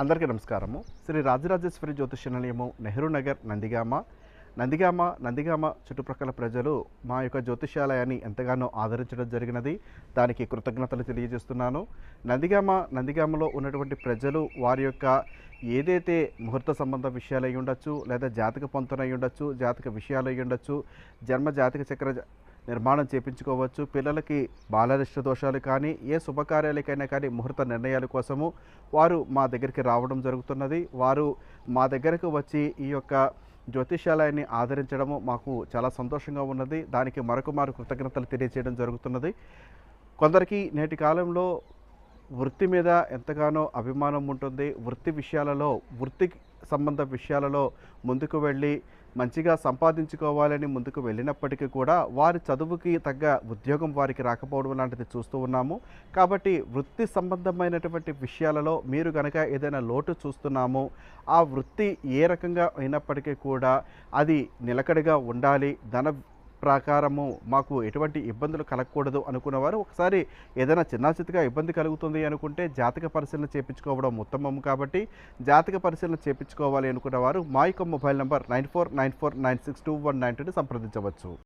అందరికీ నమస్కారము. శ్రీ రాజరాజేశ్వరి జ్యోతిష నిలయము నెహ్రూ నగర్ నందిగామ. నందిగామ నందిగామ చుట్టుప్రక్కల ప్రజలు మా యొక్క జ్యోతిషాలయాన్ని ఎంతగానో ఆదరించడం జరిగినది. దానికి కృతజ్ఞతలు తెలియజేస్తున్నాను. నందిగామ నందిగామలో ఉన్నటువంటి ప్రజలు వారి యొక్క ఏదైతే ముహూర్త సంబంధ విషయాలు అయి ఉండొచ్చు లేదా జాతక పొంతన అయి ఉండొచ్చు జాతక విషయాలు అయి ఉండొచ్చు జన్మ జాతక చక్ర నిర్మాణం చేపించుకోవచ్చు. పిల్లలకి బాలరిష్ట దోషాలు కానీ ఏ శుభకార్యాలకైనా కానీ ముహూర్త నిర్ణయాల కోసము వారు మా దగ్గరికి రావడం జరుగుతున్నది. వారు మా దగ్గరకు వచ్చి ఈ యొక్క జ్యోతిష్యాలయాన్ని ఆదరించడము మాకు చాలా సంతోషంగా ఉన్నది. దానికి మరొక మారు కృతజ్ఞతలు తెలియజేయడం జరుగుతున్నది. కొందరికి నేటి కాలంలో వృత్తి మీద ఎంతగానో అభిమానం ఉంటుంది. వృత్తి విషయాలలో వృత్తి సంబంధ విషయాలలో ముందుకు వెళ్ళి మంచిగా సంపాదించుకోవాలని ముందుకు వెళ్ళినప్పటికీ కూడా వారి చదువుకి తగ్గ ఉద్యోగం వారికి రాకపోవడం లాంటిది చూస్తూ ఉన్నాము. కాబట్టి వృత్తి సంబంధమైనటువంటి విషయాలలో మీరు కనుక ఏదైనా లోటు చూస్తున్నాము ఆ వృత్తి ఏ రకంగా అయినప్పటికీ కూడా అది నిలకడగా ఉండాలి ధన ప్రకారము మాకు ఎటువంటి ఇబ్బందులు కలగకూడదు అనుకున్నవారు ఒకసారి ఏదైనా చిన్న చితగా ఇబ్బంది కలుగుతుంది అనుకుంటే జాతక పరిశీలన చేయించుకోవడం ఉత్తమం కాబట్టి జాతక పరిశీలన చేయించుకోవాలి అనుకున్నవారు మా యొక్క mobile number nine four nine four nine six two one nine టూని సంప్రదించవచ్చు.